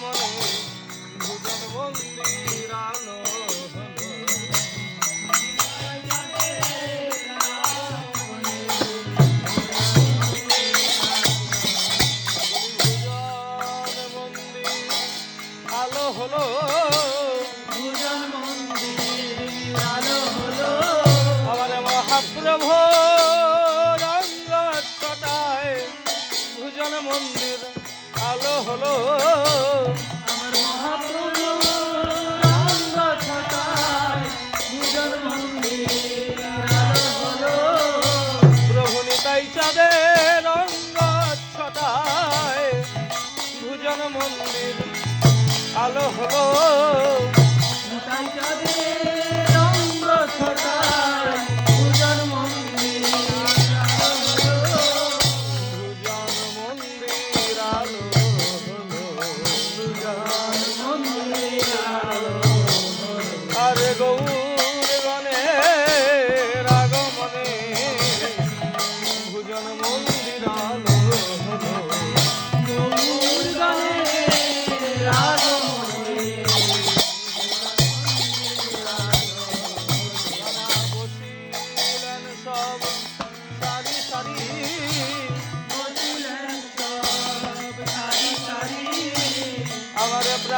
মনে দুজন হলো দুজন মন্দির আলো হলো আমার মহাপ্রভু রঙ্গ মন্দির কালো হলো।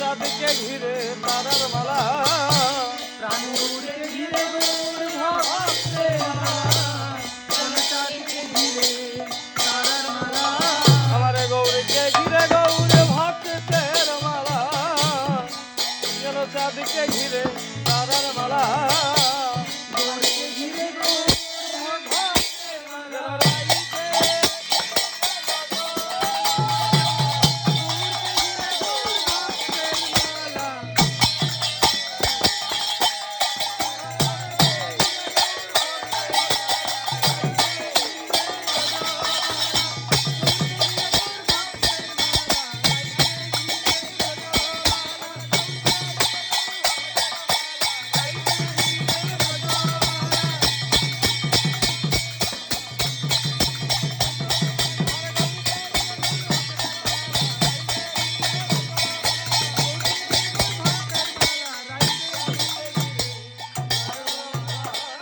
চাঁদকে ঘিরে তারার মালা। প্রাণুরে ঘিরে গৌর ভক্তের মালা। চাঁদকে ঘিরে